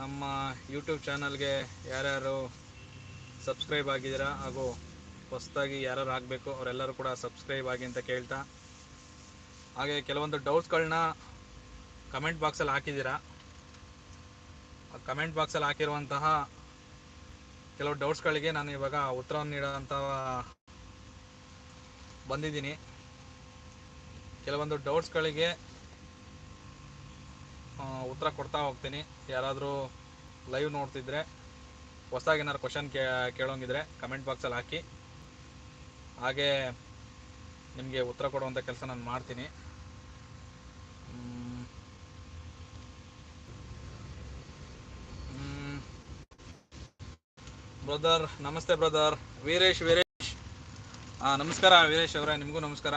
ನಮ್ಮ ಯೂಟ್ಯೂಬ್ ಚಾನಲ್ಗೆ ಯಾರ್ಯಾರು ಸಬ್ಸ್ಕ್ರೈಬ್ ಆಗಿದ್ದೀರಾ ಹಾಗೂ ಹೊಸದಾಗಿ ಯಾರ್ಯಾರು ಆಗಬೇಕು, ಅವರೆಲ್ಲರೂ ಕೂಡ ಸಬ್ಸ್ಕ್ರೈಬ್ ಆಗಿ ಅಂತ ಕೇಳ್ತಾ. ಹಾಗೆ ಕೆಲವೊಂದು ಡೌಟ್ಸ್ಗಳನ್ನ ಕಮೆಂಟ್ ಬಾಕ್ಸಲ್ಲಿ ಹಾಕಿದ್ದೀರಾ. ಕಮೆಂಟ್ ಬಾಕ್ಸಲ್ಲಿ ಹಾಕಿರುವಂತಹ ಕೆಲವು ಡೌಟ್ಸ್ಗಳಿಗೆ ನಾನು ಇವಾಗ ಉತ್ತರವನ್ನು ನೀಡೋಂಥ ಬಂದಿದ್ದೀನಿ. ಕೆಲವೊಂದು ಡೌಟ್ಸ್ಗಳಿಗೆ ಉತ್ತರ ಕೊಡ್ತಾ ಹೋಗ್ತೀನಿ. ಯಾರಾದರೂ ಲೈವ್ ನೋಡ್ತಿದ್ರೆ, ಹೊಸದಾಗಿ ಏನಾದ್ರು ಕ್ವಶನ್ ಕೇಳೋಂಗಿದ್ರೆ ಕಮೆಂಟ್ ಬಾಕ್ಸಲ್ಲಿ ಹಾಕಿ. ಹಾಗೆ ನಿಮಗೆ ಉತ್ತರ ಕೊಡುವಂಥ ಕೆಲಸ ನಾನು ಮಾಡ್ತೀನಿ. ಬ್ರದರ್, ನಮಸ್ತೆ ಬ್ರದರ್. ವೀರೇಶ್ ವೀರೇಶ್. ನಮಸ್ಕಾರ ವೀರೇಶ್ ಅವರೇ, ನಿಮಗೂ ನಮಸ್ಕಾರ.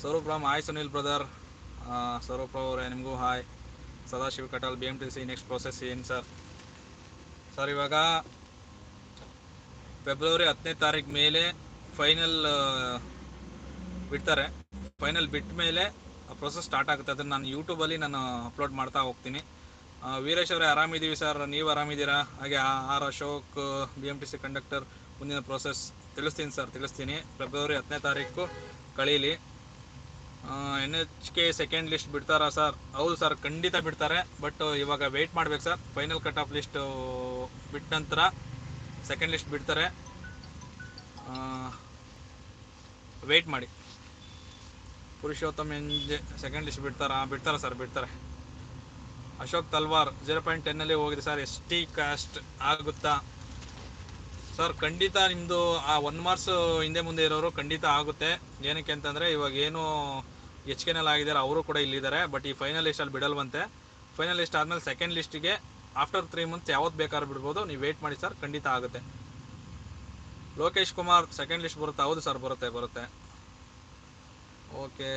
Swaroop Ram, hi Sunil brother. Swaroop ಅವರೇ, ನಿಮಗೂ hi. Sadashiva Katal B M T C next process ಏನು ಸರ್ ಸರ್ ಇವಾಗ ಫೆಬ್ರವರಿ ಹತ್ತನೇ ತಾರೀಕು ಮೇಲೆ ಫೈನಲ್ ಬಿಡ್ತಾರೆ. ಫೈನಲ್ ಬಿಟ್ಟ ಮೇಲೆ ಪ್ರೊಸೆಸ್ ಸ್ಟಾರ್ಟ್ ಆಗುತ್ತೆ. ಅದನ್ನು ನಾನು ಯೂಟ್ಯೂಬಲ್ಲಿ ನಾನು ಅಪ್ಲೋಡ್ ಮಾಡ್ತಾ ಹೋಗ್ತೀನಿ. ವೀರೇಶ್ ಅವರೇ ಆರಾಮಿದ್ದೀವಿ ಸರ್ ನೀವು ಆರಾಮಿದ್ದೀರಾ ಹಾಗೆ R Ashok B M T C conductor ಮುಂದಿನ ಪ್ರೊಸೆಸ್ ತಿಳಿಸ್ತೀನಿ ಸರ್ ತಿಳಿಸ್ತೀನಿ. ಫೆಬ್ರವರಿ ಹತ್ತನೇ ತಾರೀಕು ಕಳೀಲಿ. N H K second list ಬಿಡ್ತಾರಾ ಸರ್ ಹೌದು ಸರ್ ಖಂಡಿತ ಬಿಡ್ತಾರೆ. ಬಟ್ ಇವಾಗ ವೆಯ್ಟ್ ಮಾಡ್ಬೇಕು sir final cut off list ಬಿಟ್ಟ ನಂತರ ಸೆಕೆಂಡ್ ಲಿಸ್ಟ್ ಬಿಡ್ತಾರೆ. ವೆಯ್ಟ್ ಮಾಡಿ. ಪುರುಷೋತ್ತಮ್ ಎಂಜೆ ಸೆಕೆಂಡ್ ಲಿಸ್ಟ್ ಬಿಡ್ತಾರಾ? ಬಿಡ್ತಾರಾ ಸರ್ ಬಿಡ್ತಾರೆ. ಅಶೋಕ್ ತಲ್ವಾರ್ ಜೀರೋ ಪಾಯಿಂಟ್ ಟೆನ್ನಲ್ಲಿ ಹೋಗಿದೆ ಸರ್ ಎಷ್ಟಿ ಕಾಸ್ಟ್ ಆಗುತ್ತಾ? ಸರ್, ಖಂಡಿತ ನಿಮ್ಮದು ಆ ಒನ್ ಮಾರ್ಕ್ಸ್ ಹಿಂದೆ ಮುಂದೆ ಇರೋರು ಖಂಡಿತ ಆಗುತ್ತೆ. ಏನಕ್ಕೆ ಅಂತಂದರೆ ಇವಾಗ ಏನು ಎಚ್ ಕೆನಲ್ಲಿ ಆಗಿದ್ದಾರೆ, ಅವರು ಕೂಡ ಇಲ್ಲಿದ್ದಾರೆ. ಬಟ್ ಈ ಫೈನಲ್ ಲಿಸ್ಟಲ್ಲಿ ಬಿಡಲ್ವಂತೆ. ಫೈನಲ್ ಲಿಸ್ಟ್ ಆದಮೇಲೆ ಸೆಕೆಂಡ್ ಲಿಸ್ಟಿಗೆ ಆಫ್ಟರ್ ತ್ರೀ ಮಂತ್ಸ್ ಯಾವತ್ತು ಬೇಕಾದ್ರೂ ಬಿಡ್ಬೋದು. ನೀವು ವೇಟ್ ಮಾಡಿ ಸರ್, ಖಂಡಿತ ಆಗುತ್ತೆ. ಲೋಕೇಶ್ ಕುಮಾರ್ ಸೆಕೆಂಡ್ ಲಿಸ್ಟ್ ಬರುತ್ತೆ. ಹೌದು ಸರ್, ಬರುತ್ತೆ ಬರುತ್ತೆ. Okay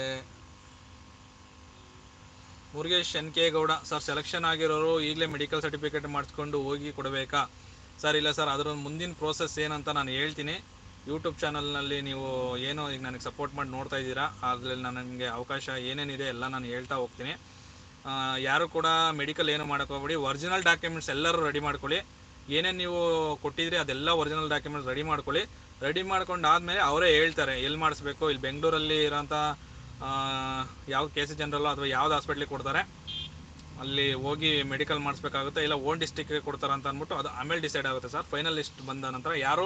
Murugesh N K Gowda, sir selection ಆಗಿರೋರು ಈಗಲೇ ಮೆಡಿಕಲ್ ಸರ್ಟಿಫಿಕೇಟ್ ಮಾಡಿಸ್ಕೊಂಡು ಹೋಗಿ ಕೊಡಬೇಕಾ? ಸರ್, ಇಲ್ಲ ಸರ್ ಅದರ ಮುಂದಿನ ಪ್ರೋಸೆಸ್ ಏನಂತ ನಾನು ಹೇಳ್ತೀನಿ. ಯೂಟ್ಯೂಬ್ ಚಾನಲ್ನಲ್ಲಿ ನೀವು ಏನೋ ಈಗ ನನಗೆ ಸಪೋರ್ಟ್ ಮಾಡಿ ನೋಡ್ತಾ ಇದ್ದೀರಾ, ಅದರಲ್ಲಿ ನನಗೆ ಅವಕಾಶ ಏನೇನಿದೆ ಎಲ್ಲ ನಾನು ಹೇಳ್ತಾ ಹೋಗ್ತೀನಿ. ಯಾರು ಕೂಡ ಮೆಡಿಕಲ್ ಏನು ಮಾಡೋಕೆ ಹೋಗ್ಬೇಡಿ ಒರಿಜಿನಲ್ ಡಾಕ್ಯುಮೆಂಟ್ಸ್ ಎಲ್ಲರೂ ರೆಡಿ ಮಾಡ್ಕೊಳ್ಳಿ. ಏನೇನು ನೀವು ಕೊಟ್ಟಿದ್ರಿ ಅದೆಲ್ಲ ಒರಿಜಿನಲ್ ಡಾಕ್ಯುಮೆಂಟ್ಸ್ ರೆಡಿ ಮಾಡ್ಕೊಳ್ಳಿ. ರೆಡಿ ಮಾಡ್ಕೊಂಡು ಆದಮೇಲೆ ಅವರೇ ಹೇಳ್ತಾರೆ, ಎಲ್ಲಿ ಮಾಡಿಸ್ಬೇಕು, ಇಲ್ಲಿ ಬೆಂಗಳೂರಲ್ಲಿ ಇರೋಂಥ ಯಾವ ಕೆ ಸಿ ಜನರಲ್ಲೋ ಅಥವಾ ಯಾವ್ದು ಹಾಸ್ಪಿಟ್ಲಿಗೆ ಕೊಡ್ತಾರೆ. ಅಲ್ಲಿ ಹೋಗಿ ಮೆಡಿಕಲ್ ಮಾಡಿಸ್ಬೇಕಾಗುತ್ತೆ, ಇಲ್ಲ ಓನ್ ಡಿಸ್ಟಿಕ್ಗೆ ಕೊಡ್ತಾರ ಅಂತ ಅಂದ್ಬಿಟ್ಟು ಅದು ಆಮೇಲೆ ಡಿಸೈಡ್ ಆಗುತ್ತೆ ಸರ್. ಫೈನಲ್ ಲಿಸ್ಟ್ ಬಂದ ನಂತರ ಯಾರು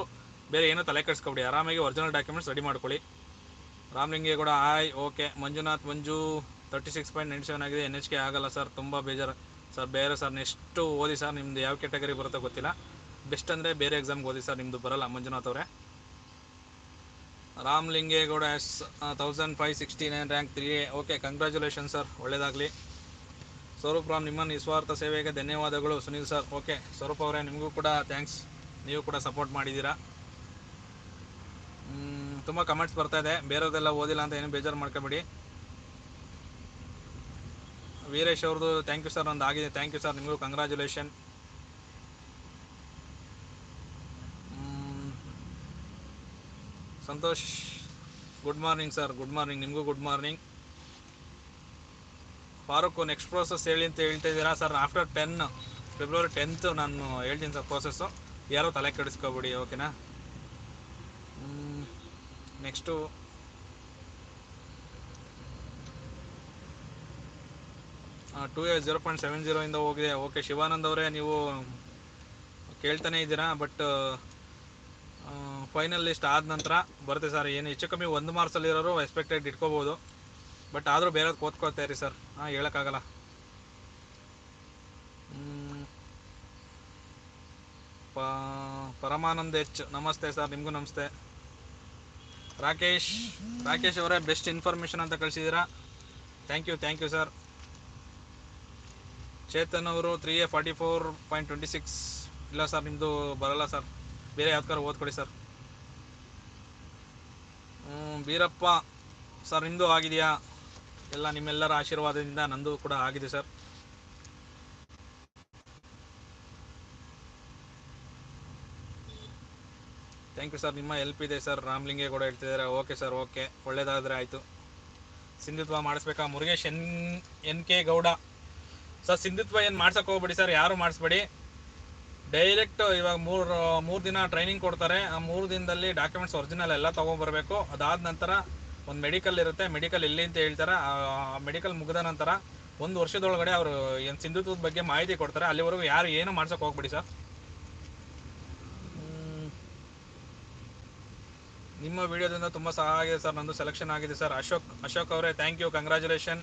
ಬೇರೆ ಏನೋ ತಲೆ ಕೆಡಿಸ್ಕೊಬಿಡಿ. ಆರಾಮಾಗಿ ಒರಿಜಿನಲ್ ಡಾಕ್ಯುಮೆಂಟ್ಸ್ ರೆಡಿ ಮಾಡ್ಕೊಳ್ಳಿ. ರಾಮಲಿಂಗೇಗೌಡ ಆಯ್ okay Manjunath, Manju thirty six point ninety seven ಆಗಿದೆ. ಎನ್ ಎಚ್ ಕೆ ಆಗಲ್ಲ ಸರ್. ತುಂಬ ಬೇಜಾರು. ಸರ್, ಬೇರೆ ಸರ್ ನೆಕ್ಸ್ಟು ಓದಿ ಸರ್. ನಿಮ್ದು ಯಾವ ಕ್ಯಾಟಗರಿ ಬರುತ್ತೋ ಗೊತ್ತಿಲ್ಲ. ಬೆಸ್ಟ್ ಅಂದರೆ ಬೇರೆ ಎಕ್ಸಾಮ್ಗೆ ಓದಿ ಸರ್. ನಿಮ್ಮದು ಬರಲ್ಲ. ಮಂಜುನಾಥ್ ಅವರೇ. Ramalingegowda yes thousand five sixty nine rank three okay congratulation sir ಒಳ್ಳೆಯದಾಗಲಿ ಸ್ವರೂಪ್ ರಾಮ್, ನಿಮ್ಮ ನಿಸ್ವಾರ್ಥ ಸೇವೆಗೆ ಧನ್ಯವಾದಗಳು. Sunil sir, okay. ಸ್ವರೂಪ್ ಅವರೇ, ನಿಮಗೂ ಕೂಡ ಥ್ಯಾಂಕ್ಸ್ ನೀವು ಕೂಡ ಸಪೋರ್ಟ್ ಮಾಡಿದ್ದೀರಾ? ತುಂಬ ಕಮೆಂಟ್ಸ್ ಬರ್ತಾ ಇದೆ. ಬೇರೆದೆಲ್ಲ ಓದಿಲ್ಲ ಅಂತ ಏನು ಬೇಜಾರು ಮಾಡ್ಕೊಬೇಡಿ. ವೀರೇಶ್ ಅವ್ರದ್ದು ಥ್ಯಾಂಕ್ ಯು ಸರ್ ಒಂದು ಆಗಿದೆ ಥ್ಯಾಂಕ್ ಯು ಸರ್ ನಿಮಗೂ congratulation Santosh good morning sir good morning ನಿಮಗೂ good morning Farooq next process ಹೇಳಿ ಅಂತ ಹೇಳ್ತಾ ಇದ್ದೀರಾ? Sir after ten February tenth ನಾನು ಹೇಳ್ತೀನಿ ಸರ್ ಪ್ರೋಸೆಸ್ಸು ಯಾರೋ ತಲೆ ಕೆಡಿಸ್ಕೊಬಿಡಿ ಓಕೆನಾ next two A zero point seven ಜೀರೋಯಿಂದ ಹೋಗಿದೆ. ಓಕೆ ಶಿವಾನಂದ್ ಅವರೇ, ನೀವು ಕೇಳ್ತಾನೆ ಇದ್ದೀರಾ? ಬಟ್ ಫೈನಲ್ ಲಿಸ್ಟ್ ಆದ ನಂತರ ಬರುತ್ತೆ ಸರ್. ಏನು ಹೆಚ್ಚು ಕಮ್ಮಿ ಒಂದು ಮಾರ್ಕ್ಸಲ್ಲಿರೋರು ಎಕ್ಸ್ಪೆಕ್ಟೆಡ್ ಇಟ್ಕೋಬೋದು. ಬಟ್ ಆದರೂ ಬೇರೆ ಓದ್ಕೊಳ್ತಾ ಇರಿ ಸರ್ ಹಾಂ, ಹೇಳೋಕ್ಕಾಗಲ್ಲ. ಪ, ಪರಮಾನಂದ್ ಎಚ್ ನಮಸ್ತೆ ಸರ್ ನಿಮಗೂ ನಮಸ್ತೆ. ರಾಕೇಶ್ ರಾಕೇಶ್ ಅವರೇ ಬೆಸ್ಟ್ ಇನ್ಫಾರ್ಮೇಷನ್ ಅಂತ ಕಳಿಸಿದ್ದೀರಾ? Thank you thank you sir Chetan ಅವರು three A forty four point twenty six ಇಲ್ಲ ಸರ್ ನಿಮ್ಮದು ಬರಲ್ಲ ಸರ್ ಬೇರೆ ಯಾವ್ದಾರು ಓದ್ಕೊಡಿ ಸರ್ ಬೀರಪ್ಪ ಸರ್ ನಿಮ್ಮದು ಆಗಿದೆಯಾ? ಎಲ್ಲ ನಿಮ್ಮೆಲ್ಲರ ಆಶೀರ್ವಾದದಿಂದ ನಂದು ಕೂಡ ಆಗಿದೆ, ಸರ್. ಥ್ಯಾಂಕ್ ಯು ಸರ್ ನಿಮ್ಮ ಹೆಲ್ಪ್ ಇದೆ ಸರ್ ರಾಮ್ಲಿಂಗೇಗೌಡ ಹೇಳ್ತಿದ್ದಾರೆ. ಓಕೆ ಸರ್ ಓಕೆ ಒಳ್ಳೇದಾದರೆ ಆಯಿತು. ಸಿಂಧುತ್ವ ಮಾಡಿಸ್ಬೇಕಾ? Murugesh N N K Gowda. Sir ಸಿಂಧುತ್ವ ಏನು ಮಾಡ್ಸಕ್ ಹೋಗ್ಬೇಡಿ ಸರ್ ಯಾರು ಮಾಡಿಸ್ಬೇಡಿ? ಡೈರೆಕ್ಟ್ ಇವಾಗ ಮೂರು ಮೂರು ದಿನ ಟ್ರೈನಿಂಗ್ ಕೊಡ್ತಾರೆ. ಆ ಮೂರು ದಿನದಲ್ಲಿ ಡಾಕ್ಯುಮೆಂಟ್ಸ್ ಒರಿಜಿನಲ್ ಎಲ್ಲ ತೊಗೊಂಬರ್ಬೇಕು ಅದಾದ ನಂತರ ಒಂದು ಮೆಡಿಕಲ್ ಇರುತ್ತೆ ಮೆಡಿಕಲ್ ಎಲ್ಲಿ ಅಂತ ಹೇಳ್ತಾರೆ ಆ ಮೆಡಿಕಲ್ ಮುಗಿದ ನಂತರ ಒಂದು ವರ್ಷದೊಳಗಡೆ ಅವರು ಏನು ಸಿಂಧುತ್ವದ ಬಗ್ಗೆ ಮಾಹಿತಿ ಕೊಡ್ತಾರೆ. ಅಲ್ಲಿವರೆಗೂ ಯಾರು ಏನು ಮಾಡ್ಸಕ್ ಹೋಗ್ಬಿಡಿ ಸರ್. ನಿಮ್ಮ ವಿಡಿಯೋದಿಂದ ತುಂಬ ಸಹಾಯ ಆಗಿದೆ ಸರ್. ನಂದು ಸೆಲೆಕ್ಷನ್ ಆಗಿದೆ ಸರ್. ಅಶೋಕ್ ಅಶೋಕ್ ಅವರೇ thank you congratulation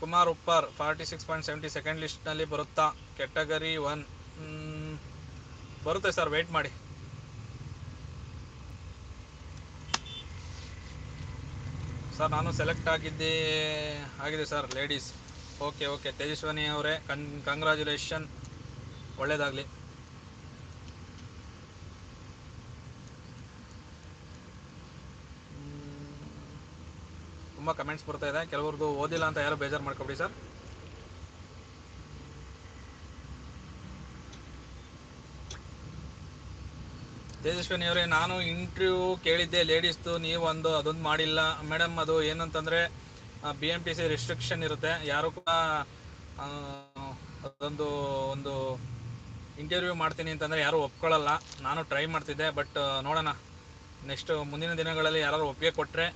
Kumar Uppar forty six point seventy second ಲಿಸ್ಟ್ನಲ್ಲಿ ಬರುತ್ತಾ? ಕೆಟಗರಿ ಒನ್ ಬರುತ್ತೆ ಸರ್ ವೆಯ್ಟ್ ಮಾಡಿ. ಸರ್, ನಾನು ಸೆಲೆಕ್ಟ್ ಆಗಿದ್ದೆ ಆಗಿದೆ sir ladies okay okay Tejaswini ಅವರೇ ಕನ್ ಕಂಗ್ರ್ಯಾಚುಲೇಷನ್ ಒಳ್ಳೇದಾಗಲಿ. ತುಂಬ ಕಮೆಂಟ್ಸ್ ಬರ್ತಾ ಇದೆ. ಕೆಲವ್ರದ್ದು ಓದಿಲ್ಲ ಅಂತ ಯಾರು ಬೇಜಾರು ಮಾಡ್ಕೊಬಿಡಿ ಸರ್. ತೇಜಸ್ವಿನಿ ಅವರೇ, ನಾನು ಇಂಟರ್ವ್ಯೂ ಕೇಳಿದ್ದೆ ಲೇಡೀಸ್ದು ನೀವು ಒಂದು ಅದೊಂದು ಮಾಡಿಲ್ಲ. ಮೇಡಮ್ ಅದು ಏನಂತಂದ್ರೆ B M T C restriction ಇರುತ್ತೆ. ಯಾರು ಕೂಡ ಅದೊಂದು ಒಂದು ಇಂಟರ್ವ್ಯೂ ಮಾಡ್ತೀನಿ ಅಂತಂದ್ರೆ ಯಾರು ಒಪ್ಕೊಳ್ಳಲ್ಲ. ನಾನು ಟ್ರೈ ಮಾಡ್ತಿದ್ದೆ ಬಟ್ ನೋಡೋಣ. ನೆಕ್ಸ್ಟ್ ಮುಂದಿನ ದಿನಗಳಲ್ಲಿ ಯಾರು ಒಪ್ಪಿಗೆ ಕೊಟ್ಟರೆ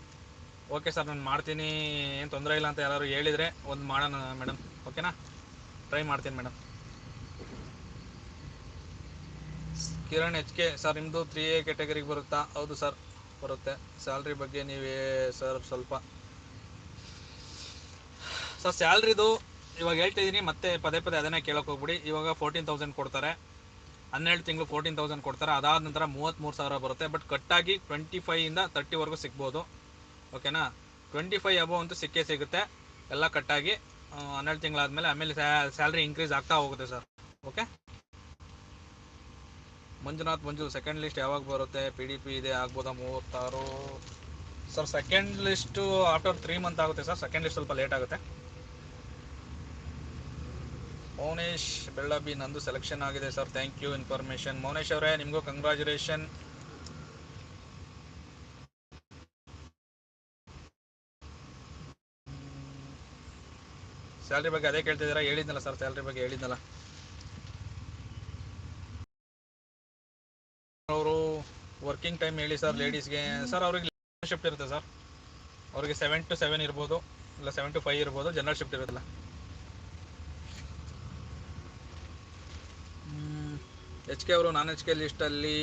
ಓಕೆ ಸರ್ ನಾನು ಮಾಡ್ತೀನಿ, ಏನು ತೊಂದರೆ ಇಲ್ಲ ಅಂತ ಯಾರು ಹೇಳಿದರೆ, ಒಂದು ಮಾಡೋಣ ಮೇಡಮ್ ಓಕೆನಾ ಟ್ರೈ ಮಾಡ್ತೀನಿ madam Kiran H K sir ನಿಮ್ಮದು ತ್ರೀ ಎ ಕ್ಯಾಟಗರಿಗೆ ಬರುತ್ತಾ? ಹೌದು, ಸರ್, ಬರುತ್ತೆ. ಸ್ಯಾಲ್ರಿ ಬಗ್ಗೆ ನೀವೇ, ಸರ್, ಸ್ವಲ್ಪ. ಸರ್ ಸ್ಯಾಲ್ರಿದು ಇವಾಗ ಹೇಳ್ತಾ ಮತ್ತೆ ಪದೇ ಪದೇ ಅದನ್ನೇ ಕೇಳೋಕೆ ಹೋಗ್ಬಿಡಿ. ಇವಾಗ ಫೋರ್ಟೀನ್ ತೌಸಂಡ್ ಕೊಡ್ತಾರೆ. ಹನ್ನೆರಡು ತಿಂಗಳು ಫೋರ್ಟೀನ್ ತೌಸಂಡ್ ಕೊಡ್ತಾರೆ. ಅದಾದ ನಂತರ ಮೂವತ್ತ್ಮೂರು ಸಾವಿರ ಬರುತ್ತೆ. ಬಟ್ ಕಟ್ಟಾಗಿ ಟ್ವೆಂಟಿ ಫೈಯಿಂದ ತರ್ಟಿವರೆಗೂ ಸಿಗ್ಬೋದು. ಓಕೆನಾ ಟ್ವೆಂಟಿ ಫೈವ್ ಅಬೋ ಅಂತೂ ಸಿಕ್ಕೇ ಸಿಗುತ್ತೆ. ಎಲ್ಲ ಕಟ್ಟಾಗಿ ಹನ್ನೆರಡು ತಿಂಗಳಾದಮೇಲೆ ಆಮೇಲೆ ಸ್ಯಾಲ್ರಿ ಇನ್ಕ್ರೀಸ್ ಆಗ್ತಾ ಹೋಗುತ್ತೆ, sir. Okay Manjunath Manju second list ಯಾವಾಗ ಬರುತ್ತೆ? ಪಿ ಡಿ ಪಿ ಇದೆ, ಆಗ್ಬೋದಾ? ಮೂವತ್ತಾರು. Sir second list after three month ಆಗುತ್ತೆ ಸರ್ ಸೆಕೆಂಡ್ ಲಿಸ್ಟ್ ಸ್ವಲ್ಪ ಲೇಟ್ ಆಗುತ್ತೆ. ಮೌನೇಶ್ ಬೆಳ್ಳಬಿ, ನಂದು ಸೆಲೆಕ್ಷನ್ ಆಗಿದೆ sir thank you information Mounesh ಅವರೇ, ನಿಮಗೂ ಕಂಗ್ರ್ಯಾಚುಲೇಷನ್ ಸ್ಯಾಲ್ರಿ ಬಗ್ಗೆ ಅದೇ ಕೇಳ್ತಿದ್ದೀರಾ? ಹೇಳಿದ್ನಲ್ಲ ಸರ್ ಸ್ಯಾಲ್ರಿ ಬಗ್ಗೆ ಹೇಳಿದ್ನಲ್ಲ ಅವರು ವರ್ಕಿಂಗ್ ಟೈಮ್ ಹೇಳಿ ಸರ್ ಲೇಡೀಸ್ಗೆ ಸರ್ ಅವ್ರಿಗೆ ಶಿಫ್ಟ್ ಇರುತ್ತೆ ಸರ್ ಅವ್ರಿಗೆ ಸೆವೆನ್ ಟು ಸೆವೆನ್ ಇರ್ಬೋದು ಇಲ್ಲ ಸೆವೆನ್ ಟು ಫೈವ್ ಇರ್ಬೋದು ಜನರಲ್ ಶಿಫ್ಟ್ ಇರುತ್ತಲ್ಲ. ಎಚ್ ಕೆ ಅವರು ನಾನ್ ಎಚ್ ಕೆ ಲಿಸ್ಟಲ್ಲಿ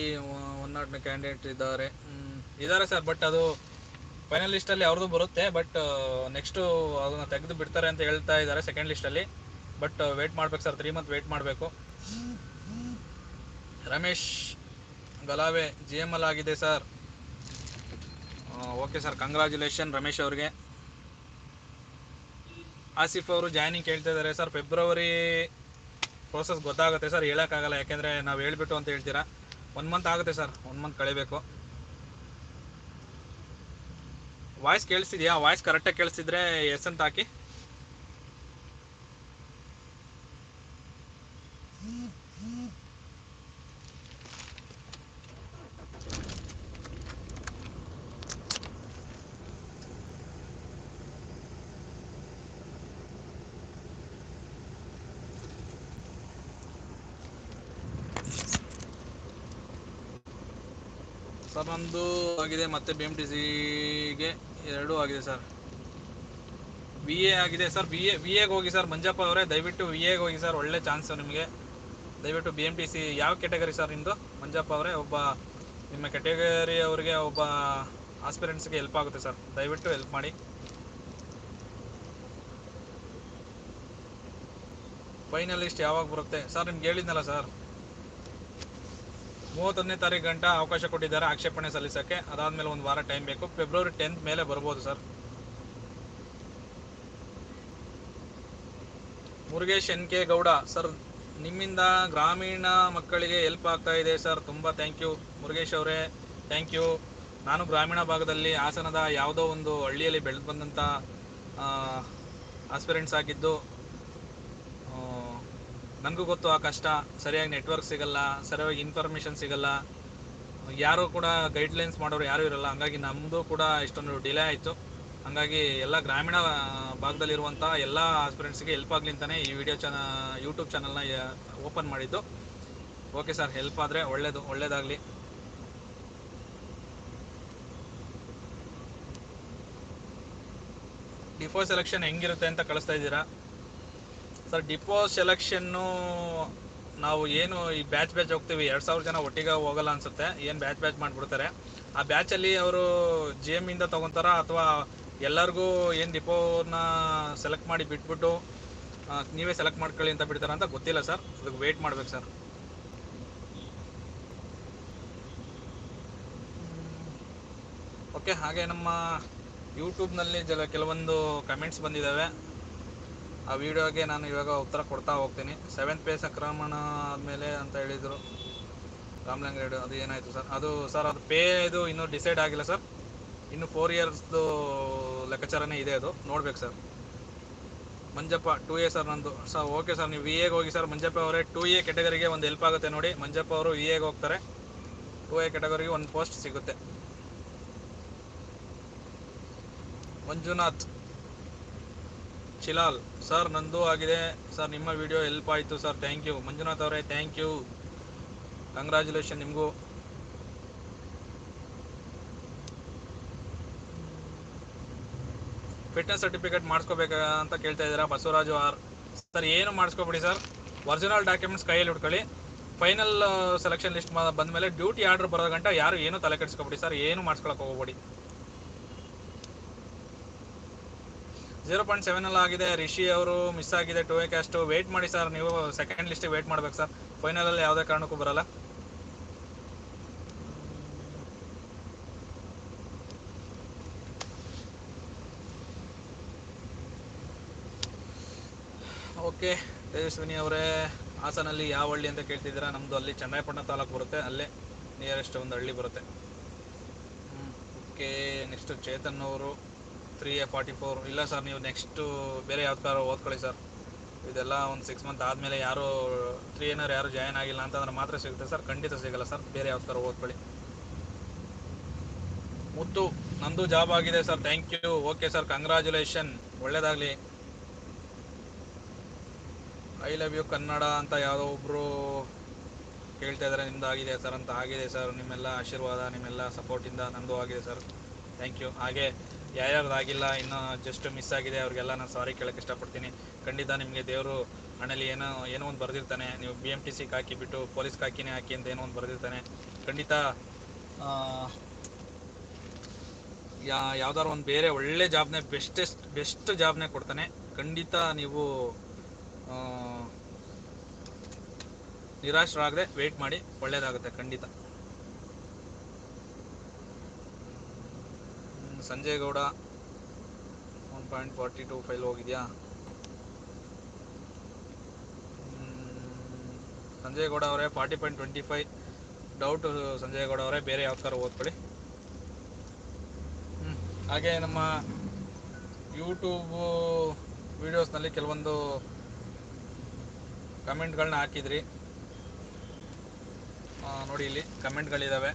ಒನ್ ನಾಟ್ ಕ್ಯಾಂಡಿಡೇಟ್ ಇದ್ದಾರೆ. ಇದ್ದಾರೆ ಸರ್ ಬಟ್ ಅದು ಫೈನಲ್ ಲಿಸ್ಟಲ್ಲಿ ಅವ್ರದ್ದು ಬರುತ್ತೆ ಬಟ್ ನೆಕ್ಸ್ಟು ಅದನ್ನು ತೆಗೆದು ಬಿಡ್ತಾರೆ ಅಂತ ಹೇಳ್ತಾ ಇದ್ದಾರೆ ಸೆಕೆಂಡ್ ಲಿಸ್ಟಲ್ಲಿ ಬಟ್ ವೇಟ್ ಮಾಡ್ಬೇಕು ಸರ್ ತ್ರೀ ಮಂತ್ ವೇಟ್ ಮಾಡಬೇಕು. Ramesh Galave G M L ಆಗಿದೆ sir. Okay sir congratulation Ramesh ಅವ್ರಿಗೆ. ಆಸಿಫ್ ಅವರು ಜಾಯ್ನಿಂಗ್ ಕೇಳ್ತಾ ಇದ್ದಾರೆ ಸರ್. ಫೆಬ್ರವರಿ ಪ್ರೋಸೆಸ್ ಗೊತ್ತಾಗುತ್ತೆ ಸರ್, ಹೇಳೋಕ್ಕಾಗಲ್ಲ, ಯಾಕೆಂದರೆ ನಾವು ಹೇಳ್ಬಿಟ್ಟು ಅಂತ ಹೇಳ್ತೀರಾ? ಒನ್ ಮಂತ್ ಆಗುತ್ತೆ ಸರ್ ಒನ್ ಮಂತ್ ಕಳಿಬೇಕು. ವಾಯ್ಸ್ ಕೇಳಿಸ್ತಿದ್ಯಾ ವಾಯ್ಸ್ ಕರೆಕ್ಟಾಗಿ ಕೇಳಿಸ್ತಿದ್ರೆ ಎಸ್ ಅಂತ ಹಾಕಿ. ಸರ್ ನಂದು ಆಗಿದೆ, ಮತ್ತೆ ಬಿ ಎಂ ಟಿ ಸಿಗೆ ಎರಡೂ ಆಗಿದೆ ಸರ್. ಬಿ ಎ ಆಗಿದೆ ಸರ್. ಬಿ ಎ ಬಿ ಎಗೆ ಹೋಗಿ ಸರ್, ಮಂಜಪ್ಪ ಅವರೇ, ದಯವಿಟ್ಟು ವಿ ಎಗೆ ಹೋಗಿ ಸರ್, ಒಳ್ಳೆ ಚಾನ್ಸ್ ನಿಮಗೆ. ದಯವಿಟ್ಟು ಬಿ ಎಂ ಟಿ ಸಿ ಯಾವ ಕೆಟಗರಿ ಸರ್ ನಿಮ್ಮದು ಮಂಜಪ್ಪ ಅವರೇ, ಒಬ್ಬ ನಿಮ್ಮ ಕೆಟಗರಿ ಅವರಿಗೆ ಒಬ್ಬ ಆಸ್ಪಿರೆಂಟ್ಸ್ಗೆ ಹೆಲ್ಪ್ ಆಗುತ್ತೆ ಸರ್. ದಯವಿಟ್ಟು ಹೆಲ್ಪ್ ಮಾಡಿ. ಫೈನಲಿಸ್ಟ್ ಯಾವಾಗ ಬರುತ್ತೆ? ಸರ್, ನಿಮ್ಗೆ ಹೇಳಿದ್ನಲ್ಲ ಸರ್. ಮೂವತ್ತೊಂದನೇ ತಾರೀಕು ಗಂಟ ಅವಕಾಶ ಕೊಟ್ಟಿದ್ದಾರೆ, ಆಕ್ಷೇಪಣೆ ಸಲ್ಲಿಸಕ್ಕೆ. ಅದಾದ್ಮೇಲೆ ಒಂದು ವಾರ ಟೈಮ್ ಬೇಕು. ಫೆಬ್ರವರಿ ಟೆಂತ್ ಮೇಲೆ ಬರ್ಬೋದು sir. Murugesh N K Gowda, sir, ನಿಮ್ಮಿಂದ ಗ್ರಾಮೀಣ ಮಕ್ಕಳಿಗೆ ಹೆಲ್ಪ್ ಆಗ್ತಾ ಇದೆ ಸರ್. ತುಂಬ ಥ್ಯಾಂಕ್ ಯು ಮುರುಗೇಶ್ ಅವರೇ ಥ್ಯಾಂಕ್ ಯು ನಾನು ಗ್ರಾಮೀಣ ಭಾಗದಲ್ಲಿ ಹಾಸನದ ಯಾವುದೋ ಒಂದು ಹಳ್ಳಿಯಲ್ಲಿ ಬೆಳೆದು ಬಂದಂಥ ಆಸ್ಪಿರೆಂಟ್ಸ್ ಆಗಿದ್ದು ನನಗೂ ಗೊತ್ತು ಆ ಕಷ್ಟ. ಸರಿಯಾಗಿ ನೆಟ್ವರ್ಕ್ ಸಿಗಲ್ಲ, ಸರಿಯಾಗಿ ಇನ್ಫಾರ್ಮೇಷನ್ ಸಿಗಲ್ಲ. ಯಾರು ಕೂಡ ಗೈಡ್ಲೈನ್ಸ್ ಮಾಡೋರು ಯಾರೂ ಇರಲ್ಲ. ಹಂಗಾಗಿ ನಮ್ಮದು ಕೂಡ ಇಷ್ಟೊಂದು ಡಿಲೇ ಆಯಿತು. ಹಂಗಾಗಿ ಎಲ್ಲ ಗ್ರಾಮೀಣ ಭಾಗದಲ್ಲಿರುವಂಥ ಎಲ್ಲ ಆಸ್ಪಿರೆಂಟ್ಸ್ಗೆ ಹೆಲ್ಪ್ ಆಗಲಿ ಅಂತಲೇ ಈ ವಿಡಿಯೋ ಚಾನ ಯೂಟ್ಯೂಬ್ ಚಾನಲ್ನ ಓಪನ್ ಮಾಡಿದ್ದು. ಓಕೆ ಸರ್ ಹೆಲ್ಪ್ ಆದರೆ ಒಳ್ಳೇದು, ಒಳ್ಳೇದಾಗಲಿ. ಡಿಫೋ ಸೆಲೆಕ್ಷನ್ ಹೆಂಗಿರುತ್ತೆ ಅಂತ ಕಳಿಸ್ತಾ ಇದ್ದೀರಾ? ಸರ್ ಡಿಪೋ ಸೆಲೆಕ್ಷನ್ನು ನಾವು ಏನು ಈ ಬ್ಯಾಚ್ ಬ್ಯಾಚ್ ಹೋಗ್ತೀವಿ, ಎರಡು ಸಾವಿರ ಜನ ಒಟ್ಟಿಗೆ ಹೋಗಲ್ಲ ಅನ್ಸುತ್ತೆ, ಏನು ಬ್ಯಾಚ್ ಬ್ಯಾಚ್ ಮಾಡಿಬಿಡ್ತಾರೆ. ಆ ಬ್ಯಾಚಲ್ಲಿ ಅವರು ಜಿ ಎಂ ಇಂದ ತಗೊಂತಾರ ಅಥವಾ ಎಲ್ಲರಿಗೂ ಏನು ಡಿಪೋನ ಸೆಲೆಕ್ಟ್ ಮಾಡಿ ಬಿಟ್ಬಿಟ್ಟು ನೀವೇ ಸೆಲೆಕ್ಟ್ ಮಾಡ್ಕೊಳ್ಳಿ ಅಂತ ಬಿಡ್ತಾರ ಅಂತ ಗೊತ್ತಿಲ್ಲ ಸರ್, ಅದಕ್ಕೆ ವೇಟ್ ಮಾಡ್ಬೇಕು ಸರ್. ಓಕೆ ಹಾಗೆ ನಮ್ಮ ಯೂಟ್ಯೂಬ್ನಲ್ಲಿ ಜಲ, ಕೆಲವೊಂದು ಕಮೆಂಟ್ಸ್ ಬಂದಿದ್ದಾವೆ ಆ ವಿಡಿಯೋಗೆ ನಾನು ಇವಾಗ ಉತ್ತರ ಕೊಡ್ತಾ ಹೋಗ್ತೀನಿ. ಸೆವೆಂತ್ ಪೇ ಸಂಕ್ರಮಣ ಆದಮೇಲೆ ಅಂತ ಹೇಳಿದರು. ರಾಮ್ಲಿಂಗ ಅದು ಏನಾಯಿತು ಸರ್? ಅದು ಸರ್, ಅದು ಪೇ ಇದು ಇನ್ನೂ ಡಿಸೈಡ್ ಆಗಿಲ್ಲ ಸರ್. ಇನ್ನು ಫೋರ್ ಇಯರ್ಸ್ದು ಲೆಕ್ಕಾಚಾರನೇ ಇದೆ ಅದು. ನೋಡ್ಬೇಕು sir. Manjappa two A sir ನಂದು. ಸರ್ ಓಕೆ ಸರ್, ನೀವು ವಿ ಎಗೆ ಹೋಗಿ ಸರ್. ಮಂಜಪ್ಪ ಅವರೇ ಟೂ ಎ ಕೆಟಗರಿಗೆ ಒಂದು ಹೆಲ್ಪ್ ಆಗುತ್ತೆ ನೋಡಿ. ಮಂಜಪ್ಪ ಅವರು ವಿ ಎಗೆ ಹೋಗ್ತಾರೆ. ಟೂ ಎ ಕೆಟಗರಿಗೆ ಒಂದು ಪೋಸ್ಟ್ ಸಿಗುತ್ತೆ. ಮಂಜುನಾಥ್. ಶಿಲಾಲ್, ಸರ್ ನಂದು ಆಗಿದೆ. ಸರ್, ನಿಮ್ಮ ವಿಡಿಯೋ ಹೆಲ್ಪ್ ಆಯಿತು, ಸರ್. ಥ್ಯಾಂಕ್ ಯು ಮಂಜುನಾಥ್ ಅವರೇ ಥ್ಯಾಂಕ್ ಯು ಕಂಗ್ರ್ಯಾಚುಲೇಷನ್ ನಿಮಗೂ. ಫಿಟ್ನೆಸ್ ಸರ್ಟಿಫಿಕೇಟ್ ಮಾಡಿಸ್ಕೋಬೇಕಾ ಅಂತ ಕೇಳ್ತಾ ಇದ್ದೀರಾ? ಬಸವರಾಜು ಆರ್. ಸರ್, ಏನು ಮಾಡಿಸ್ಕೋಬಿಡಿ, ಸರ್? ಒರಿಜಿನಲ್ ಡಾಕ್ಯುಮೆಂಟ್ಸ್ ಕೈಯಲ್ಲಿ ಹುಡ್ಕೊಳ್ಳಿ ಫೈನಲ್ ಸೆಲೆಕ್ಷನ್ ಲಿಸ್ಟ್ ಬಂದ ಮೇಲೆ ಡ್ಯೂಟಿ ಆರ್ಡರ್ ಬರೋ ಗಂಟ ಯಾರು ಏನು ತಲೆ ಕೆಡಿಸ್ಕೊಬಿಡಿ, ಸರ್? ಏನು ಮಾಡಿಸ್ಕೊಳಕ್ಕೆ ಹೋಗ್ಬೇಡಿ? ಜೀರೋ ಪಾಯಿಂಟ್ ಸೆವೆನ್ ಅಲ್ಲಿ ಆಗಿದೆ. ರಿಷಿ ಅವರು ಮಿಸ್ ಆಗಿದೆ. ಟೂ ಎ ಕ್ಯಾಸ್ಟ್ ವೇಟ್ ಮಾಡಿ ಸರ್ ನೀವು ಸೆಕೆಂಡ್ ಲಿಸ್ಟ್ ವೇಟ್ ಮಾಡ್ಬೇಕು ಸರ್ ಫೈನಲ್ ಅಲ್ಲಿ ಯಾವುದೇ ಕಾರಣಕ್ಕೂ ಬರಲ್ಲ. ಓಕೆ ತೇಜಸ್ವಿನಿ ಅವರೇ, ಹಾಸನಲ್ಲಿ ಯಾವ ಹಳ್ಳಿ ಅಂತ ಕೇಳ್ತಿದ್ದೀರಾ? ನಮ್ಮದು ಅಲ್ಲಿ ಚನ್ನರಾಯಪಟ್ಟಣ ತಾಲೂಕು ಬರುತ್ತೆ. ಅಲ್ಲೇ ನಿಯರೆಸ್ಟ್ ಒಂದು ಹಳ್ಳಿ ಬರುತ್ತೆ. ಓಕೆ ನೆಕ್ಸ್ಟ್ ಚೇತನ್ ಅವರು. ತ್ರೀ ಎ ಫಾರ್ಟಿ ಫೋರ್ ಇಲ್ಲ ಸರ್, ನೀವು ನೆಕ್ಸ್ಟು ಬೇರೆ ಯಾವ್ದಾರು ಓದ್ಕೊಳ್ಳಿ ಸರ್. ಇದೆಲ್ಲ ಒಂದು ಸಿಕ್ಸ್ ಮಂತ್ ಆದಮೇಲೆ ಯಾರು ತ್ರೀ ಏನಾರು ಯಾರು ಜಾಯ್ನ್ ಆಗಿಲ್ಲ ಅಂತಂದ್ರೆ ಮಾತ್ರ ಸಿಗುತ್ತೆ ಸರ್. ಖಂಡಿತ ಸಿಗಲ್ಲ ಸರ್. ಬೇರೆ ಯಾವ್ದಾರು ಓದ್ಕೊಳ್ಳಿ. ಮುತ್ತು, ನಂದು ಜಾಬ್ ಆಗಿದೆ sir. Thank you okay sir congratulation ಒಳ್ಳೇದಾಗಲಿ. ಐ ಲವ್ ಯು ಕನ್ನಡ ಅಂತ ಯಾವುದೋ ಒಬ್ಬರು ಕೇಳ್ತಾ ಇದ್ದಾರೆ ನಿಮ್ದು ಆಗಿದೆ ಸರ್ ಅಂತ. ಆಗಿದೆ ಸರ್, ನಿಮ್ಮೆಲ್ಲ ಆಶೀರ್ವಾದ, ನಿಮ್ಮೆಲ್ಲ ಸಪೋರ್ಟಿಂದ ನಂದು ಆಗಿದೆ ಸರ್. ಥ್ಯಾಂಕ್ ಯು ಹಾಗೆ ಯಾರ್ಯಾರ್ದು ಆಗಿಲ್ಲ, ಇನ್ನೂ ಜಸ್ಟ್ ಮಿಸ್ ಆಗಿದೆ, ಅವ್ರಿಗೆಲ್ಲ ನಾನು ಸಾರಿ ಕೇಳಕ್ಕೆ ಇಷ್ಟಪಡ್ತೀನಿ. ಖಂಡಿತ ನಿಮಗೆ ದೇವರು ಹಣಲಿ ಏನೋ ಏನೋ ಒಂದು ಬರೆದಿರ್ತಾನೆ. ನೀವು ಬಿ ಎಂ ಟಿ ಸಿಗೆ ಹಾಕಿಬಿಟ್ಟು ಪೊಲೀಸ್ಗೆ ಹಾಕಿನೇ ಹಾಕಿ ಅಂತ ಏನೋ ಒಂದು ಬರೆದಿರ್ತಾನೆ. ಖಂಡಿತ ಯಾ, ಯಾವ್ದಾದ್ರು ಒಂದು ಬೇರೆ ಒಳ್ಳೆ ಜಾಬ್ನೇ ಬೆಸ್ಟೆಸ್ಟ್ ಬೆಸ್ಟ್ ಜಾಬ್ನೇ ಕೊಡ್ತಾನೆ. ಖಂಡಿತ ನೀವು ನಿರಾಶರಾಗದೆ ವೆಯ್ಟ್ ಮಾಡಿ, ಒಳ್ಳೇದಾಗುತ್ತೆ ಖಂಡಿತ. Sanjay Gowda one point forty two file ಹೋಗಿದ್ಯಾ? ಹ್ಮ್, ಸಂಜಯ್ ಗೌಡ ಅವರೇ forty point twenty five doubt Sanjay Gowda ಅವರೇ ಬೇರೆ ಯಾವ ಥರ ಓದ್ಕೊಳ್ಳಿ. ಹ್ಮ್. ಹಾಗೆ ನಮ್ಮ ಯೂಟ್ಯೂಬ್ ವಿಡಿಯೋಸ್ನಲ್ಲಿ ಕೆಲವೊಂದು ಕಮೆಂಟ್ಗಳನ್ನ ಹಾಕಿದ್ರಿ. ನೋಡಿ ಇಲ್ಲಿ ಕಮೆಂಟ್ಗಳಿದ್ದಾವೆ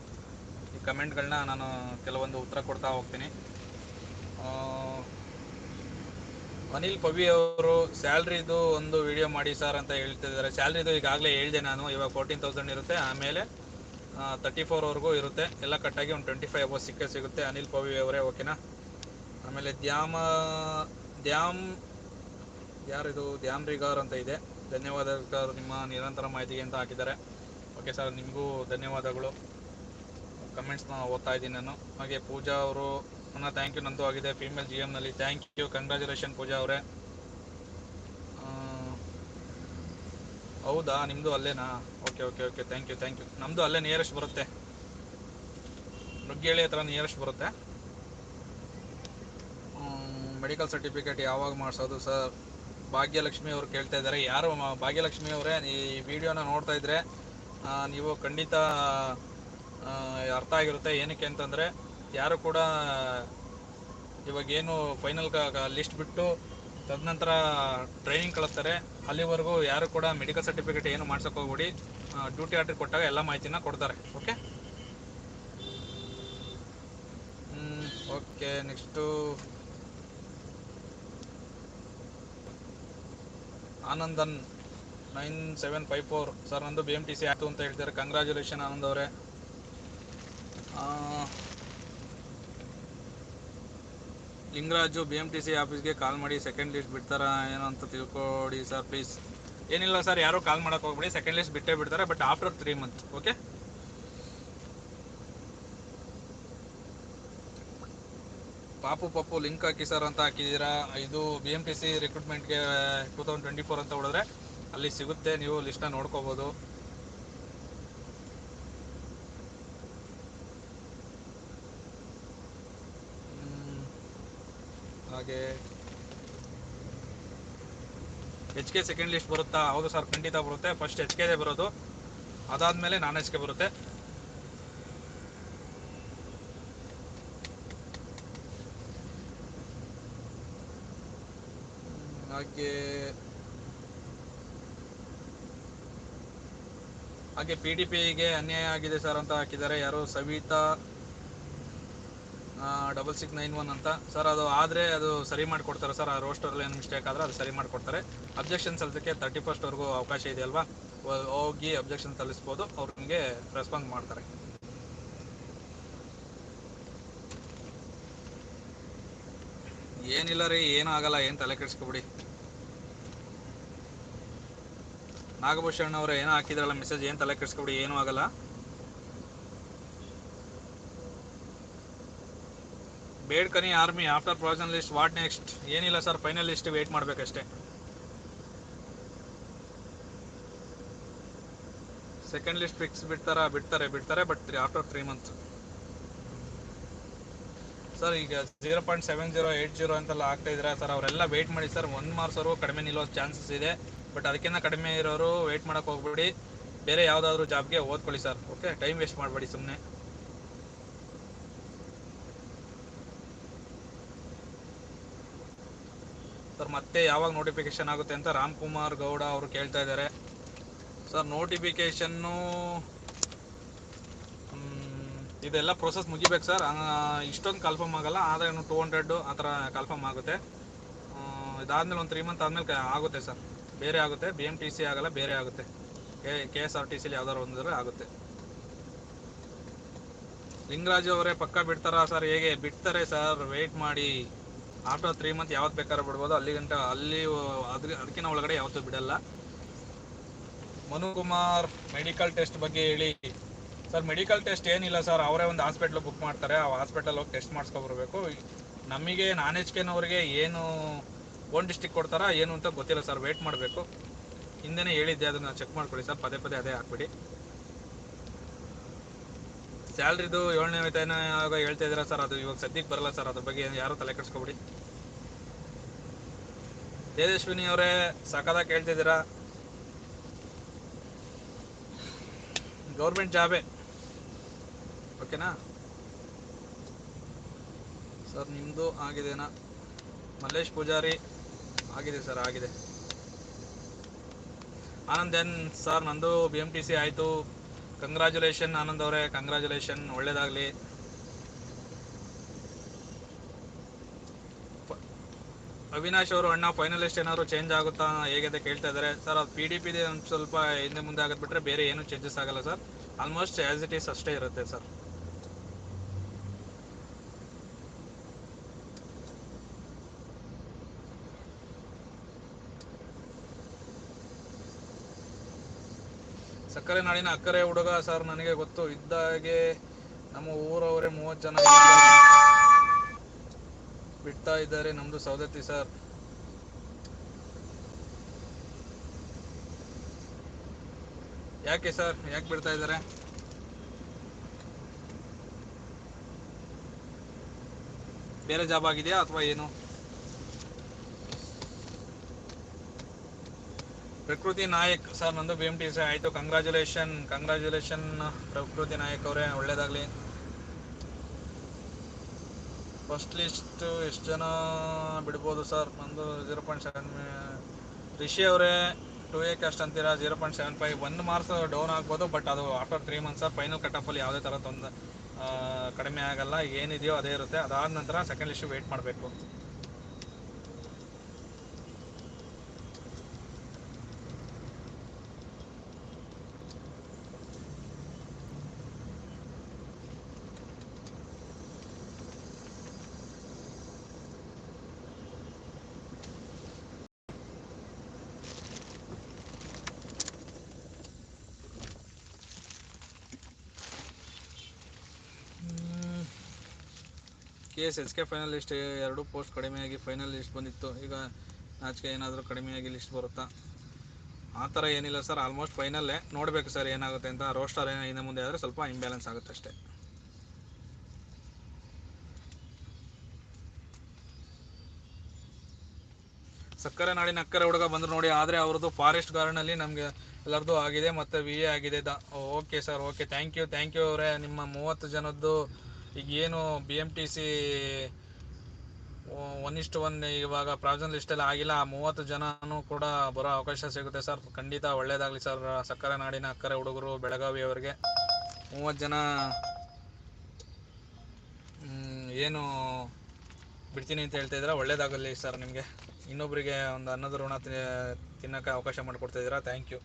ಕಮೆಂಟ್ಗಳನ್ನ ನಾನು ಕೆಲವೊಂದು ಉತ್ತರ ಕೊಡ್ತಾ ಹೋಗ್ತೀನಿ. ಅನಿಲ್ ಪವಿ ಅವರು, ಸ್ಯಾಲ್ರಿದು ಒಂದು ವಿಡಿಯೋ ಮಾಡಿ ಸರ್ ಅಂತ ಹೇಳ್ತಿದ್ದಾರೆ. ಸ್ಯಾಲ್ರಿದು ಈಗಾಗಲೇ ಹೇಳಿದೆ ನಾನು, ಇವಾಗ ಫೋರ್ಟೀನ್ ತೌಸಂಡ್ ಇರುತ್ತೆ. ಆಮೇಲೆ ತರ್ಟಿ ಫೋರ್ವರೆಗೂ ಇರುತ್ತೆ. ಎಲ್ಲ ಕಟ್ಟಾಗಿ ಒಂದು ಟ್ವೆಂಟಿ ಫೈವ್ ಅವರ್ಸ್ ಸಿಕ್ಕೇ ಸಿಗುತ್ತೆ. ಅನಿಲ್ ಪವಿ ಅವರೇ, ಓಕೆನಾ? ಆಮೇಲೆ ದ್ಯಾಮ, ದ್ಯಾಮ್, ಯಾರಿದು? ದ್ಯಾಮ್ ರಿಗಾರ್ ಅಂತ ಇದೆ. ಧನ್ಯವಾದ ನಿಮ್ಮ ನಿರಂತರ ಮಾಹಿತಿಗೆ ಅಂತ ಹಾಕಿದ್ದಾರೆ. ಓಕೆ ಸರ್, ನಿಮಗೂ ಧನ್ಯವಾದಗಳು. ಕಮೆಂಟ್ಸ್ನ ಓದ್ತಾ ಇದ್ದೀನಿ ನಾನು. ಹಾಗೆ ಪೂಜಾ ಅವರು ನನ್ನ ಥ್ಯಾಂಕ್ ಯು ನಂದು ಆಗಿದೆ ಫೀಮೇಲ್ ಜಿ ಎಮ್ನಲ್ಲಿ ಥ್ಯಾಂಕ್ ಯು ಕಂಗ್ರ್ಯಾಚುಲೇಷನ್ ಪೂಜಾ ಅವರೇ. ಹೌದಾ? ನಿಮ್ಮದು ಅಲ್ಲೇನಾ? Okay okay okay thank you thank you ನಮ್ಮದು ಅಲ್ಲೇ ನಿಯರೆಸ್ಟ್ ಬರುತ್ತೆ. ನುಗ್ಗೇಳಿ ಹತ್ರ ನಿಯರೆಸ್ಟ್ ಬರುತ್ತೆ. ಮೆಡಿಕಲ್ ಸರ್ಟಿಫಿಕೇಟ್ ಯಾವಾಗ ಮಾಡಿಸೋದು ಸರ್ ಭಾಗ್ಯಲಕ್ಷ್ಮಿ ಅವರು ಕೇಳ್ತಾ ಇದ್ದಾರೆ. ಯಾರು, ಭಾಗ್ಯಲಕ್ಷ್ಮಿ ಅವರೇ, ಈ ವಿಡಿಯೋನ ನೋಡ್ತಾ ಇದ್ರೆ ನೀವು ಖಂಡಿತ ಅರ್ಥ ಆಗಿರುತ್ತೆ. ಏನಕ್ಕೆ ಅಂತಂದರೆ, ಯಾರು ಕೂಡ ಇವಾಗ ಏನು ಫೈನಲ್ ಲಿಸ್ಟ್ ಬಿಟ್ಟು ತದನಂತರ ಟ್ರೈನಿಂಗ್ ಕಳಿಸ್ತಾರೆ, ಅಲ್ಲಿವರೆಗೂ ಯಾರು ಕೂಡ ಮೆಡಿಕಲ್ ಸರ್ಟಿಫಿಕೇಟ್ ಏನು ಮಾಡ್ಸೋಕೆ ಹೋಗ್ಬಿಡಿ. ಡ್ಯೂಟಿ ಆರ್ಡರ್ ಕೊಟ್ಟಾಗ ಎಲ್ಲ ಮಾಹಿತಿನ ಕೊಡ್ತಾರೆ. Okay okay next Anandan nine seven five four. Sir, ನಂದು ಬಿ ಎಂ ಟಿ ಸಿ ಆಯಿತು ಅಂತ ಹೇಳ್ತಾರೆ. ಕಂಗ್ರ್ಯಾಚುಲೇಷನ್ ಆನಂದ್ ಅವರೇ. Lingaraju B M T C ಆಫೀಸ್ಗೆ ಕಾಲ್ ಮಾಡಿ ಸೆಕೆಂಡ್ ಲಿಸ್ಟ್ ಬಿಡ್ತಾರಾ ಏನೋ ಅಂತ ತಿಳ್ಕೊಡಿ ಸರ್ ಪ್ಲೀಸ್ ಏನಿಲ್ಲ ಸರ್ ಯಾರು ಕಾಲ್ ಮಾಡಕ್ ಹೋಗ್ಬೇಡಿ ಸೆಕೆಂಡ್ ಲಿಸ್ಟ್ ಬಿಟ್ಟೇ ಬಿಡ್ತಾರೆ but after three month okay Papu Papu link hockey sir ಅಂತ ಹಾಕಿದ್ದೀರಾ ಇದು ಬಿ ಎಂ ಟಿ ಸಿ ರಿಕ್ರೂಟ್ಮೆಂಟ್ಗೆ ಟೂ ತೌಸಂಡ್ ಟ್ವೆಂಟಿ ಫೋರ್ ಅಂತ ಹೊಡೆದ್ರೆ ಅಲ್ಲಿ ಸಿಗುತ್ತೆ, ನೀವು ಲಿಸ್ಟ್ನ ನೋಡ್ಕೋಬೋದು. ಹಾಗೆ ಎಚ್ ಕೆ ಸೆಕೆಂಡ್ ಲಿಸ್ಟ್ ಬರುತ್ತಾ? ಹೌದು ಸರ್ ಖಂಡಿತ ಬರುತ್ತೆ. ಫಸ್ಟ್ ಎಚ್ ಕೆದೇ ಬರೋದು. ಅದಾದ್ಮೇಲೆ ನಾನ್ ಎಚ್ ಕೆ ಬರುತ್ತೆ. ಹಾಗೆ ಹಾಗೆ ಪಿ ಡಿ ಪಿಗೆ ಅನ್ಯಾಯ ಆಗಿದೆ ಸರ್ ಅಂತ ಹಾಕಿದ್ದಾರೆ. ಯಾರು Savitha double six nine one ಅಂತ. ಸರ್ ಅದು ಆದರೆ ಅದು ಸರಿ ಮಾಡಿಕೊಡ್ತಾರೆ. ಸರ್ ಆ ರೋಸ್ಟರಲ್ಲಿ ಏನು ಮಿಸ್ಟೇಕ್ ಆದರೆ ಅದು ಸರಿ ಮಾಡಿಕೊಡ್ತಾರೆ. ಅಬ್ಜೆಕ್ಷನ್ ಸಲ್ಲಿಸೋಕ್ಕೆ ತರ್ಟಿ ಫಸ್ಟ್ವರೆಗೂ ಅವಕಾಶ ಇದೆ ಅಲ್ವಾ? ಹೋಗಿ ಅಬ್ಜೆಕ್ಷನ್ ಸಲ್ಲಿಸ್ಬೋದು ಅವ್ರು ನಿಮಗೆ ರೆಸ್ಪಾನ್ಸ್ ಮಾಡ್ತಾರೆ. ಏನಿಲ್ಲ ರೀ, ಏನೂ ಆಗಲ್ಲ. ಏನು ತಲೆ ಕೆಡಿಸ್ಕೊಬಿಡಿ. ನಾಗಭೂಷಣ್ ಅವ್ರು, ಏನೋ ಹಾಕಿದ್ರಲ್ಲ ಮೆಸೇಜ್ ಏನು ತಲೆ ಕೆಡಿಸ್ಕೊಬಿಡಿ, ಏನೂ ಆಗಲ್ಲ. ಬೇಡ್ಕನಿ army after provision list what next? ಏನಿಲ್ಲ ಸರ್, ಫೈನಲ್ ಲಿಸ್ಟ್ ವೇಟ್ ಮಾಡ್ಬೇಕಷ್ಟೇ. ಸೆಕೆಂಡ್ ಲಿಸ್ಟ್ ಫಿಕ್ಸ್ ಬಿಡ್ತಾರ? ಬಿಡ್ತಾರೆ ಬಿಡ್ತಾರೆ, but after three months. Sir, ಈಗ zero point seven zero eight zero ಅಂತೆಲ್ಲ ಆಗ್ತಾ ಇದ್ರೆ ಸರ್, ಅವರೆಲ್ಲ ವೇಟ್ ಮಾಡಿ ಸರ್ ಒಂದು ಅವರು ಕಡಿಮೆ ನಿಲ್ಲೋ ಚಾನ್ಸಸ್ ಇದೆ. ಬಟ್ ಅದಕ್ಕಿಂತ ಕಡಿಮೆ ಇರೋರು ವೇಟ್ ಮಾಡೋಕೆ ಹೋಗ್ಬೇಡಿ. ಬೇರೆ ಯಾವ್ದಾದ್ರು ಜಾಬ್ಗೆ ಓದ್ಕೊಳ್ಳಿ ಸರ್ ಓಕೆ ಟೈಮ್ ವೇಸ್ಟ್ ಮಾಡಬೇಡಿ ಸುಮ್ಮನೆ ಸರ್, ಮತ್ತೆ ಯಾವಾಗ ನೋಟಿಫಿಕೇಶನ್ ಆಗುತ್ತೆ ಅಂತ ರಾಮ್ಕುಮಾರ್ ಗೌಡ ಅವರು ಕೇಳ್ತಾ ಇದ್ದಾರೆ. ಸರ್ ನೋಟಿಫಿಕೇಶನ್ನು ಇದೆಲ್ಲ ಪ್ರೊಸೆಸ್ ಮುಗಿಬೇಕು ಸರ್. ಇಷ್ಟೊಂದು ಕನ್ಫರ್ಮ್ ಆಗಲ್ಲ. ಆದರೆ ಟೂ ಹಂಡ್ರೆಡ್ ಆ ಥರ ಕನ್ಫರ್ಮ್ ಆಗುತ್ತೆ. ಇದಾದಮೇಲೆ ಇದಾದ್ಮೇಲೆ ಒಂದು ತ್ರೀ ಮಂತ್ ಆದ್ಮೇಲೆ ಆಗುತ್ತೆ ಸರ್. ಬೇರೆ ಆಗುತ್ತೆ. ಬಿ ಎಂ ಟಿ ಸಿ ಆಗಲ್ಲ, ಬೇರೆ ಆಗುತ್ತೆ. K K S R T ಸಿಲಿ ಯಾವ್ದಾರು ಒಂದ್ರೆ ಆಗುತ್ತೆ. ಲಿಂಗರಾಜು ಅವರೇ ಪಕ್ಕ ಬಿಡ್ತಾರಾ ಸರ್? ಹೇಗೆ ಬಿಡ್ತಾರೆ ಸರ್? ವೆಯ್ಟ್ ಮಾಡಿ. ಆಫ್ಟರ್ ತ್ರೀ ಮಂತ್ ಯಾವತ್ತು ಬೇಕಾದ್ರೂ ಬಿಡ್ಬೋದು. ಅಲ್ಲಿ ಗಂಟ ಅಲ್ಲಿ ಅದ್ರ ಅದಕ್ಕಿಂತ ಒಳಗಡೆ ಯಾವತ್ತೂ ಬಿಡಲ್ಲ. ಮನು ಕುಮಾರ್ ಮೆಡಿಕಲ್ ಟೆಸ್ಟ್ ಬಗ್ಗೆ ಹೇಳಿ. ಸರ್ ಮೆಡಿಕಲ್ ಟೆಸ್ಟ್ ಏನಿಲ್ಲ ಸರ್. ಅವರೇ ಒಂದು ಹಾಸ್ಪಿಟ್ಲ್ ಬುಕ್ ಮಾಡ್ತಾರೆ. ಆ ಹಾಸ್ಪಿಟಲ್ ಹೋಗಿ ಟೆಸ್ಟ್ ಮಾಡಿಸ್ಕೊಬರ್ಬೇಕು. ನಮಗೆ ನಾನ್ ಎಚ್ ಕೆನವ್ರಿಗೆ ಏನು ಓನ್ ಡಿಸ್ಟಿಕ್ ಕೊಡ್ತಾರಾ, ಏನು ಅಂತ ಗೊತ್ತಿಲ್ಲ ಸರ್. ವೇಟ್ ಮಾಡಬೇಕು. ಹಿಂದೆನೇ ಹೇಳಿದ್ದೆ. ಅದನ್ನ ಚೆಕ್ ಮಾಡ್ಕೊಳ್ಳಿ ಸರ್. ಪದೇ ಪದೇ ಅದೇ ಹಾಕ್ಬಿಡಿ ಸ್ಯಾಲ್ರಿದು ಏಳನೇ ವೇತನ ಆಗ ಹೇಳ್ತಾ ಇದ್ದೀರಾ ಸರ್? ಅದು ಇವಾಗ ಸದ್ಯಕ್ಕೆ ಬರಲ್ಲ ಸರ್. ಅದ್ರ ಬಗ್ಗೆ ಯಾರು ತಲೆ ಕೆಡಿಸ್ಕೊಬಿಡಿ. ತೇಜಸ್ವಿನಿ ಅವರೇ ಸಕದಾಗ ಕೇಳ್ತಿದ್ದೀರಾ ಗೌರ್ಮೆಂಟ್ ಜಾಬೇ. ಓಕೆನಾ? ಸರ್ ನಿಮ್ಮದು ಆಗಿದೆನಾ? ಮಲ್ಲೇಶ್ ಪೂಜಾರಿ. ಆಗಿದೆ ಸರ್, ಆಗಿದೆ. ಆನಂದ್ ಏನ್ ಸರ್, ನಂದು ಬಿ ಎಂ ಟಿ ಆಯಿತು. ಕಂಗ್ರ್ಯಾಚುಲೇಷನ್ ಆನಂದ್ ಅವರೇ. ಕಂಗ್ರ್ಯಾಚುಲೇಷನ್ ಒಳ್ಳೇದಾಗಲಿ. ಅವಿನಾಶ್ ಅವರು, ಅಣ್ಣ ಫೈನಲಿಸ್ಟ್ ಏನಾದ್ರು ಚೇಂಜ್ ಆಗುತ್ತಾ? ಹೇಗಿದೆ ಕೇಳ್ತಾ ಇದ್ದಾರೆ. ಸರ್ ಅದು ಪಿ ಡಿ ಪಿ ಒಂದು ಸ್ವಲ್ಪ ಹಿಂದೆ ಮುಂದೆ ಆಗದ್ ಬಿಟ್ರೆ ಬೇರೆ ಏನು ಚೇಂಜಸ್ ಆಗಲ್ಲ sir almost as it is ಅಷ್ಟೇ ಇರುತ್ತೆ ಸರ್ ಸಕ್ಕರೆ ನಾಡಿನ ಅಕ್ಕರೆ ಹುಡುಗ ಸರ್ ನನಗೆ ಗೊತ್ತು. ಇದ್ದಾಗೆ ನಮ್ಮ ಊರವರೇ ಮೂವತ್ತು ಜನ ಬಿಡ್ತಾ ಇದ್ದಾರೆ ನಮ್ದು ಸೌದತ್ತಿ ಸರ್ ಯಾಕೆ ಸರ್ ಯಾಕೆ ಬಿಡ್ತಾ ಇದ್ದಾರೆ? ಬೇರೆ ಜಾಬ್ ಆಗಿದೆಯಾ ಅಥವಾ ಏನು? ಪ್ರಕೃತಿ ನಾಯಕ್ ಸರ್, ನಂದು ಬಿ ಎಂ ಟಿ ಸಿ ಆಯಿತು. ಕಂಗ್ರ್ಯಾಚುಲೇಷನ್ ಕಂಗ್ರ್ಯಾಚುಲೇಷನ್ ಪ್ರಕೃತಿ ನಾಯಕ್ ಅವರೇ, ಒಳ್ಳೇದಾಗಲಿ. ಫಸ್ಟ್ ಲಿಸ್ಟ್ ಎಷ್ಟು ಜನ ಬಿಡ್ಬೋದು ಸರ್? ನಂದು ಜೀರೋ ಪಾಯಿಂಟ್ ಸೆವೆನ್ ರಿಷಿ ಅವರೇ ಟೂ ಎ ಕ್ಯಾಸ್ಟ್ ಅಂತೀರಾ? ಜೀರೋ ಪಾಯಿಂಟ್ ಸೆವೆನ್ ಫೈವ್ ಒಂದು ಮಾರ್ಕ್ಸ್ ಡೌನ್ ಆಗ್ಬೋದು ಬಟ್ ಅದು after three months sir final ಅಲ್ಲಿ ಯಾವುದೇ ಥರ ತೊಂದರೆ ಕಡಿಮೆ ಆಗಲ್ಲ, ಏನಿದೆಯೋ ಅದೇ ಇರುತ್ತೆ. ಅದಾದ ನಂತರ ಸೆಕೆಂಡ್ ಲಿಸ್ಟ್ ವೇಟ್ ಮಾಡಬೇಕು. K S S K final list ಎರಡು ಪೋಸ್ಟ್ ಕಡಿಮೆಯಾಗಿ ಫೈನಲ್ ಲಿಸ್ಟ್ ಬಂದಿತ್ತು. ಈಗ ಆಚೆಗೆ ಏನಾದರೂ ಕಡಿಮೆಯಾಗಿ ಲಿಸ್ಟ್ ಬರುತ್ತಾ? ಆ ಥರ ಏನಿಲ್ಲ ಸರ್ ಆಲ್ಮೋಸ್ಟ್ ಫೈನಲ್ಲೇ ನೋಡಬೇಕು ಸರ್ ಏನಾಗುತ್ತೆ ಅಂತ. ರೋಸ್ಟರ್ ಏನೋ ಹಿಂದೆ ಮುಂದೆ ಆದರೆ ಸ್ವಲ್ಪ ಇಂಬ್ಯಾಲೆನ್ಸ್ ಆಗುತ್ತೆ ಅಷ್ಟೇ. ಸಕ್ಕರೆ ನಾಡಿನ ಅಕ್ಕರೆ ಹುಡುಗ ಬಂದ್ರು ನೋಡಿ, ಆದರೆ ಅವ್ರದ್ದು ಫಾರೆಸ್ಟ್ ಗಾರ್ಡನಲ್ಲಿ ನಮಗೆ ಎಲ್ಲರದ್ದು ಆಗಿದೆ, ಮತ್ತು ವಿ ಎ ಆಗಿದೆ. The okay sir okay thank you thank you ಅವರೇ. ನಿಮ್ಮ ಮೂವತ್ತು ಜನದ್ದು ಈಗ ಏನು B M T C one ಇಷ್ಟು ಒನ್ ಇವಾಗ ಪ್ರಾವಿಷನ್ ಲಿಸ್ಟಲ್ಲಿ ಆಗಿಲ್ಲ. ಆ ಮೂವತ್ತು ಜನನೂ ಕೂಡ ಬರೋ ಅವಕಾಶ ಸಿಗುತ್ತೆ ಸರ್. ಖಂಡಿತ ಒಳ್ಳೇದಾಗಲಿ ಸರ್. ಸಕ್ಕರೆ ನಾಡಿನ ಅಕ್ಕರೆ ಹುಡುಗರು ಬೆಳಗಾವಿ ಅವರಿಗೆ ಮೂವತ್ತು ಜನ ಏನು ಬಿಡ್ತೀನಿ ಅಂತ ಹೇಳ್ತಾ ಇದ್ದೀರಾ? ಒಳ್ಳೇದಾಗಲಿ ಸರ್ ನಿಮಗೆ. ಇನ್ನೊಬ್ಬರಿಗೆ ಒಂದು ಅನ್ನದ ಋಣ ತಿನ್ನೋಕ್ಕೆ ಅವಕಾಶ ಮಾಡಿಕೊಡ್ತಾ ಇದ್ದೀರಾ? Thank you